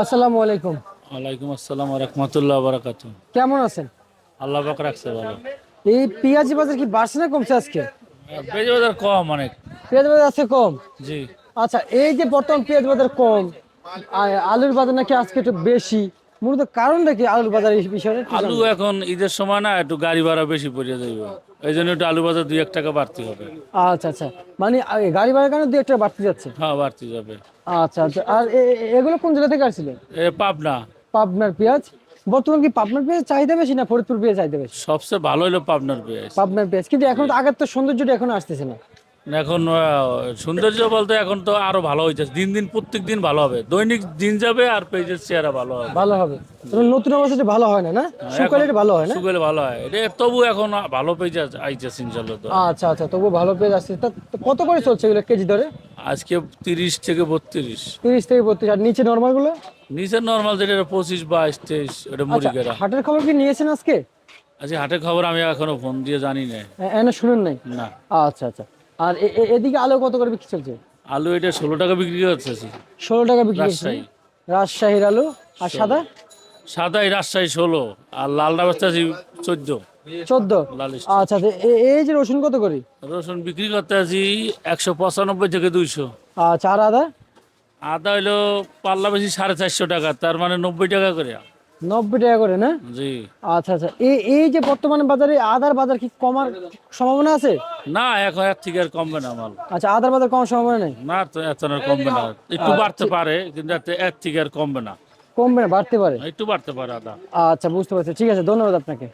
আসসালামু আলাইকুম। ওয়ালাইকুম আসসালাম রহমতুল্লাহ বারাকাত কেমন আছেন? আল্লাহ পাক রাখছে ভালো। এই পেঁয়াজি বাজার কি বাড়ছে না কমছে আজকে? পেঁয়াজ বাজার কম অনেক। পেঁয়াজ বাজার আছে কম? জি। আচ্ছা এই যে বর্তমান পেঁয়াজ বাজার কম আলুর বাজার নাকি আজকে একটু বেশি। মূলত কারণটা কি আলুর বাজার এই বিষয়ে আলু এখন ঈদের সময় না একটু গাড়ি ভাড়া বেশি পড়ে যাইব এই জন্য একটু আলু বাজার দুই এক টাকা বাড়তি হবে। আচ্ছা আচ্ছা। মানে গাড়ি ভাড়ার কারণে দু একটা বাড়তে যাচ্ছে? হ্যাঁ বাড়তি যাবে। আচ্ছা আচ্ছা। আর এগুলো কোন জেলা থেকে আসছিল? পাবনা। পাবনার পেঁয়াজ। বর্তমান কি পাবনার পেঁয়াজ চাহিদা বেশি না ফরিদপুর পেঁয়াজ চাহিদা বেশি? সবচেয়ে ভালো হলো পাবনার পেঁয়াজ। পাবনার পেঁয়াজ। কিন্তু এখন তো আগের তো সৌন্দর্যটা এখন আসতেছে না। এখন সৌন্দর্য বলতে এখন তো আরও ভালো হয়েছে দিন দিন প্রত্যেক দিন ভালো হবে। দৈনিক দিন যাবে আর পেঁয়াজের চেহারা ভালো হবে। ভালো হবে। নতুন অবস্থাটা ভালো হয় না না? শুকালে ভালো হয় না? সুগেলে ভালো হয়। এটা তবু এখন ভালো পেঁয়াজ আইছে ইনশাল্লাহ তো। আচ্ছা আচ্ছা তবু ভালো পেঁয়াজ আসছে কত করে চলছে এগুলো কেজি ধরে আজকে তিরিশ থেকে বত্রিশ। তিরিশ থেকে বত্রিশ। আর নিচে নরমালগুলো? নিচে নরমাল যেটা এটা পঁচিশ বাইশ তেইশ ওটা আচ্ছা মুড়িকেরা হাটের খবর কি নিয়েছেন আজকে? আজকে হাটের খবর আমি এখনও ফোন দিয়ে জানি না। এনে শুনেন নাই? না। আচ্ছা আচ্ছা। আর এদিকে আলু কত করে বিক্রি চলছে? আলু এটা ষোলো টাকা বিক্রি করছে ষোলো টাকা বিক্রি রাজশাহী। রাজশাহীর আলু? আর সাদা? সাদাই রাজশাহী ষোলো আর লালটা বেচতে আছি চোদ্দ। চোদ্দ? আচ্ছা আচ্ছা এই যে রসুন কত করি? রসুন বিক্রি করতে আছি একশো পঁচানব্বই থেকে দুইশো। আচ্ছা আর আদা? আদা হইল পাল্লা বেশি সাড়ে চারশো টাকা তার মানে নব্বই টাকা করে। নব্বই টাকা করে না? জি। আচ্ছা আচ্ছা। এই এই যে বর্তমানে বাজারে আদার বাজার কি কমার সম্ভাবনা আছে? না এখন এর থেকে আর কমবে না মাল। আচ্ছা আদার বাজার কমার সম্ভাবনা নেই? না তো এত আর কমবে না। একটু বাড়তে পারে কিন্তু এর থেকে আর কমবে না। কমবে না বাড়তে পারে। একটু বাড়তে পারে আদা। আচ্ছা বুঝতে পারছি। ঠিক আছে ধন্যবাদ আপনাকে।